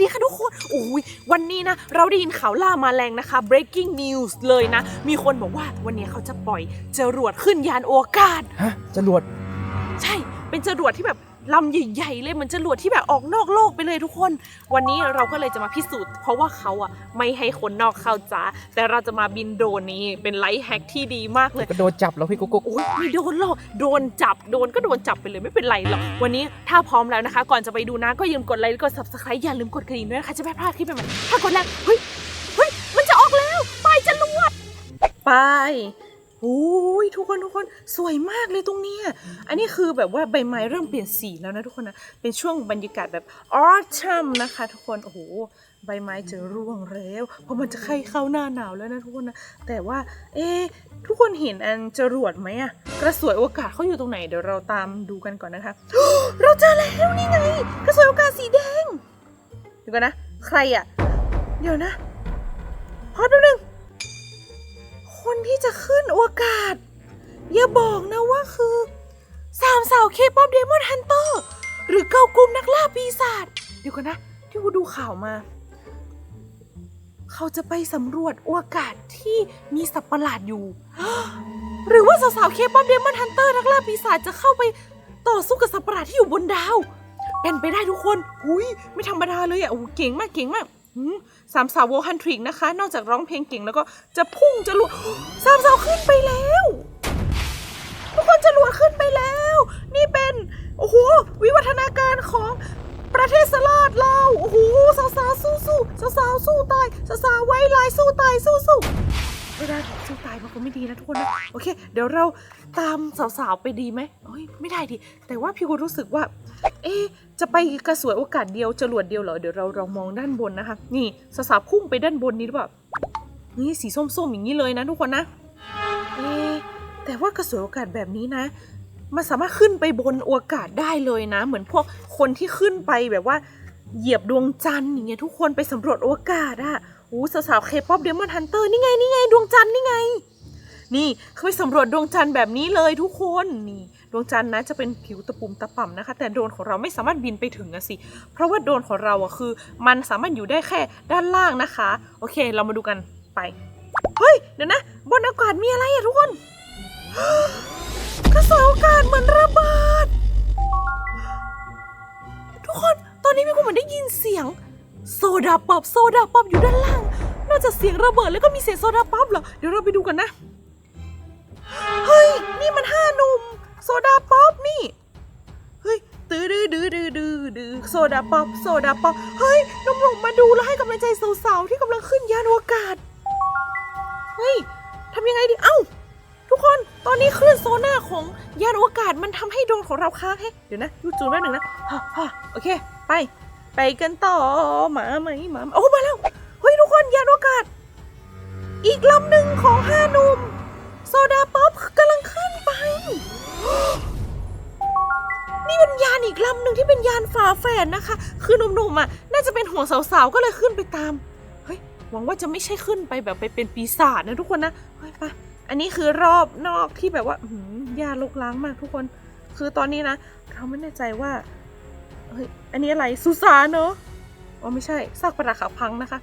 ดีค่ะทุกคนโอ้ยวันนี้นะ เราได้ยินข่าวล่ามาแรงนะคะ breaking news เลยนะ มีคนบอกว่าวันนี้เขาจะปล่อยจรวดขึ้นยานอวกาศ ฮะจรวด ใช่ เป็นจรวดที่แบบ ลำใหญ่ๆเลยเหมือนจรวดที่แบบออกนอกโลกไปเลยทุกคน วันนี้เราก็เลยจะมาพิสูจน์ เพราะว่าเขาอะไม่ให้คนนอกเข้าจ้าแต่เราจะมาบินโดรนนี้เป็นไลท์แฮกที่ดีมากเลยก็โดนจับแล้วพี่กุ๊กกุ๊กโอ้ยไม่โดนหรอกโดนจับโดนก็โดนจับไปเลยไม่เป็นไรหรอกวันนี้ถ้าพร้อมแล้วนะคะ ก่อนจะไปดูนะก็อย่าลืมกดไลค์กด subscribe อย่าลืมกดกระดิ่งด้วยนะคะจะไม่พลาดคลิปใหม่ๆถ้ากดแล้วเฮ้ยเฮ้ยมันจะออกแล้วไปจรวดไป โอ้ยทุกคนทุกคนสวยมากเลยตรงเนี้ยอันนี้คือแบบว่าใบไม้เริ่มเปลี่ยนสีแล้วนะทุกคนนะ เป็นช่วงบรรยากาศแบบ autumn นะคะ ทุกคน โอ้โห ใบไม้จะร่วงแล้ว เพราะมันจะใกล้เข้าหน้าหนาวแล้วนะทุกคนนะ แต่ว่า เอ๊ทุกคนเห็นอันจรวดไหมอะกระสวยโอกาสเขาอยู่ตรงไหน เดี๋ยวเราตามดูกันก่อนนะคะ เราเจอแล้วนี่ไง กระสวยโอกาสสีแดง เดี๋ยวก่อนนะ ใครอะเดี๋ยวนะพอดแป๊บนึง คนที่จะขึ้นอวกาศ อย่าบอกนะว่าคือสามสาวเคป๊อปเดมอนฮันเตอร์หรือเกากลุ่มนักล่าปีศาจเดี๋ยวก่อนนะ ที่กูดูข่าวมา เขาจะไปสำรวจอวกาศที่มีสัตว์ประหลาดอยู่ หรือว่าสาวๆเคป๊อปเดมอนฮันเตอร์นักล่าปีศาจจะเข้าไปต่อสู้กับสัตว์ประหลาดที่อยู่บนดาว เป็นไปได้ทุกคน หุยไม่ธรรมดาเลยอะโอ้เก่งมากเก่งมาก สามสาวโวฮันทริกนะคะ นอกจากร้องเพลงเก่งแล้วก็จะพุ่งจะลุสามสาวขึ้นไปแล้ว ทุกคนจะรวดขึ้นไปแล้ว นี่เป็น โอ้โห วิวัฒนาการของประเทศสลาดเรา โอ้โห สาวสาวสู้สู้สาวสาวๆสู้ตาย สาวสาวๆไว้ลายสู้ตายสู้สู้ ไม่ได้หรอกสู้ตายมันก็ไม่ดีนะทุกคนนะโอเค เดี๋ยวเราตามสาวๆไปดีไหมเฮ้ยไม่ได้ดิแต่ว่าพี่กูรู้สึกว่า เอ๊จะไปกระสวยโอกาสเดียวจรวดเดียวเหรอเดี๋ยวเราลองมองด้านบนนะคะ นี่สาวๆพุ่งไปด้านบนนี้หรือเปล่านี่สีส้มๆอย่างนี้เลยนะทุกคนนะเอ๊แต่ว่ากระสวยโอกาสแบบนี้นะมันสามารถขึ้นไปบนอวกาศได้เลยนะ เหมือนพวกคนที่ขึ้นไปแบบว่า เหยียบดวงจันทร์อย่างเงี้ยทุกคนไปสำรวจอวกาศอะ อู้สาวๆเคป๊อปเดมอนฮันเตอร์นี่ไงนี่ไงดวงจันทร์นี่ไง นี่เขาไปสำรวจดวงจันทร์แบบนี้เลยทุกคนนี่ดวงจันทร์นะจะเป็นผิวตะปุ่มตะป่ำนะคะ แต่โดรนของเราไม่สามารถบินไปถึงนะสิ เพราะว่าโดรนของเราอะคือ มันสามารถอยู่ได้แค่ด้านล่างนะคะ โอเค เรามาดูกันไปเฮ้ยเดี๋ยวนะ บนอากาศมีอะไรอะทุกคนกระแสอากาศเหมือนระเบิดทุกคนตอนนี้มีคนเหมือนได้ยินเสียง โซดาป๊อปโซดาป๊อปอยู่ด้านล่าง นอกจากเสียงระเบิดแล้วก็มีเสียงโซดาป๊อปเหรอ เดี๋ยวเราไปดูกันนะ เฮ้ย นี่มันห้าหนุ่ม โซดาป๊อปนี่ เฮ้ยตื้อดื้อดื้อดื้อดื้อดื้อโซดาป๊อปโซดาป๊อป เฮ้ยหนุ่มๆมาดูแล้วให้กำลังใจสาวๆที่กำลังขึ้นยานอวกาศ เฮ้ยทำยังไงดี เอ้า ทุกคน ตอนนี้คลื่นโซน่าของยานอวกาศมันทำให้โดรนของเราค้างให้เดี๋ยวนะยูจูนแป๊บหนึ่งนะฮ่าฮ่าโอเค ไป ไปกันต่อหมาไหมหมาโอ้มาแล้ว เฮ้ยทุกคนยานอวกาศ อีกลำหนึ่งของห้าหนุ่ม โซดาป๊อปกำลังขึ้นไป นี่เป็นยานอีกลำหนึ่งที่เป็นยานฝาแฝดนะคะ คือหนุ่มๆอะน่าจะเป็นห่วงสาวๆ ก็เลยขึ้นไปตาม เฮ้ยหวังว่าจะไม่ใช่ขึ้นไปแบบไปเป็นปีศาจนะทุกคนนะ เฮ้ยไปอันนี้คือรอบนอกที่แบบว่าหือยาลกล้างมากทุกคน คือตอนนี้นะ เราไม่แน่ใจว่า เฮ้ยอันนี้อะไรสุสานเนอะอ๋อไม่ใช่ซากปรักหักพังนะคะ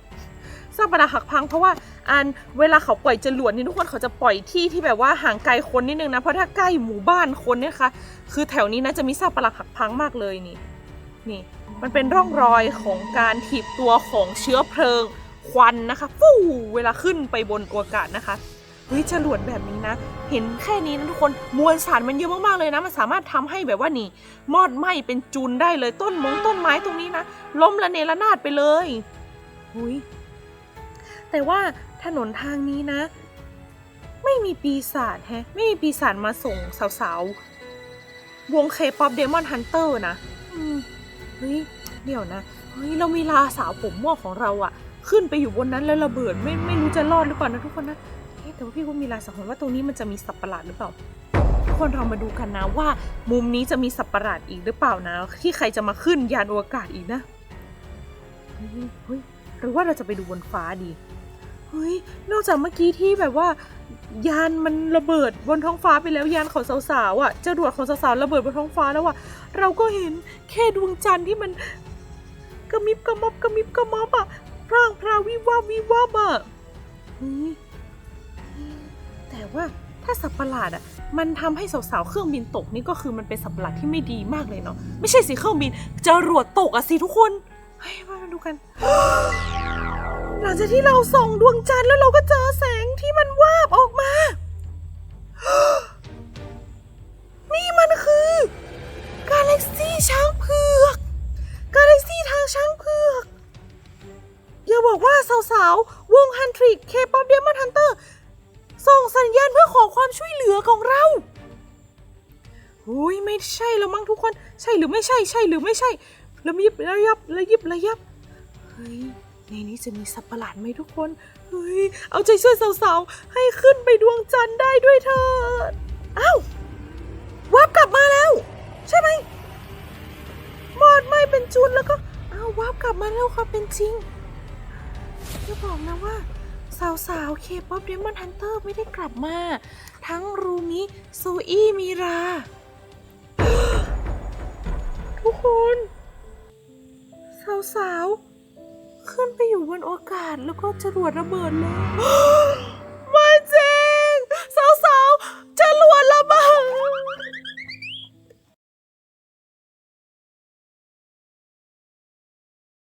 ซากปรักหักพัง เพราะว่าอันเวลาเขาปล่อยจรวดนี่ทุกคนเขาจะปล่อยที่ที่แบบว่าห่างไกลคนนิดนึงนะเพราะถ้าใกล้หมู่บ้านคนเนี่ยค่ะคือแถวนี้นะจะมีซากปรักหักพังมากเลยนี่นี่ มันเป็นร่องรอยของการถีบตัวของเชื้อเพลิงควันนะคะฟู่เวลาขึ้นไปบนอวกาศนะคะ เฮ้ยจรวดแบบนี้นะ เห็นแค่นี้นะทุกคนมวลสารมันเยอะมากๆเลยนะ มันสามารถทำให้แบบว่านี่มอดไหม้เป็นจุนได้เลยต้นมงต้นไม้ตรงนี้นะล้มละเนระนาดไปเลยหุยแต่ว่าถนนทางนี้นะ ไม่มีปีศาจแฮะ ไม่มีปีศาจมาส่งสาวๆ วงเคป๊อปเดมอนฮันเตอร์นะเฮ้ยเดี๋ยวนะเฮ้ยเรามีลาสาวผมม่วงของเราอะขึ้นไปอยู่บนนั้นแล้วระเบิดไม่ไม่รู้จะรอดหรือเปล่านะทุกคนนะ อ๊ะแต่ว่าพี่ก็มีลายสังหรณ์ว่าตรงนี้มันจะมีสัตว์ประหลาดหรือเปล่าทุกคนเรามาดูกันนะว่า มุมนี้จะมีสัตว์ประหลาดอีกหรือเปล่านะ ที่ใครจะมาขึ้นยานอวกาศอีกนะเฮ้ยเฮ้ยหรือว่าเราจะไปดูบนฟ้าดีเฮ้ยนอกจากเมื่อกี้ที่แบบว่า ยานมันระเบิดบนท้องฟ้าไปแล้วยานของสาวๆอะจรวดของสาวๆระเบิดบนท้องฟ้าแล้วอะเราก็เห็นแค่ดวงจันทร์ที่มันกระมิบกระมอบกระมิบกระมอบอะพร่างพราวิวาบวิวาบอะเฮ้ย ว่าถ้าสัตว์ประหลาดอะมันทำให้สาวๆเครื่องบินตกนี่ก็คือมันเป็นสัตว์ประหลาดที่ไม่ดีมากเลยเนาะไม่ใช่สิเครื่องบินจรวดตกอะสิทุกคนเฮ้ยมาดูกัน หลังจากที่เราส่องดวงจันทร์แล้วเราก็เจอแสงที่มันวาบออกมา นี่มันคือกาแล็กซี่ช้างเผือก กาแล็กซี่ทางช้างเผือก อย่าบอกว่าสาวๆวงฮันทริกเคป๊อปเดมอนฮันเตอร์ สัญญาณเพื่อขอความช่วยเหลือของเราโอ้ยไม่ใช่แล้วมั้งทุกคน ใช่หรือไม่ใช่ ใช่หรือไม่ใช่ระยิบระยับระยิบระยับ เฮ้ย ในนี้จะมีสัตว์ประหลาดไหมทุกคน เฮ้ย เอาใจช่วยสาวๆ ให้ขึ้นไปดวงจันทร์ได้ด้วยเถิดอ้าววับกลับมาแล้ว ใช่ไหมหมอดไม่เป็นจุนแล้วก็อ้าววับกลับมาแล้วความเป็นจริงอย่าบอกนะว่า สาวสาวเคป๊อปเดมอนฮันเตอร์ไม่ได้กลับมา ทั้งรูมิโซอี้มีรา ทุกคนสาวสาวขึ้นไปอยู่บนอากาศแล้วก็จรวดระเบิดแล้ว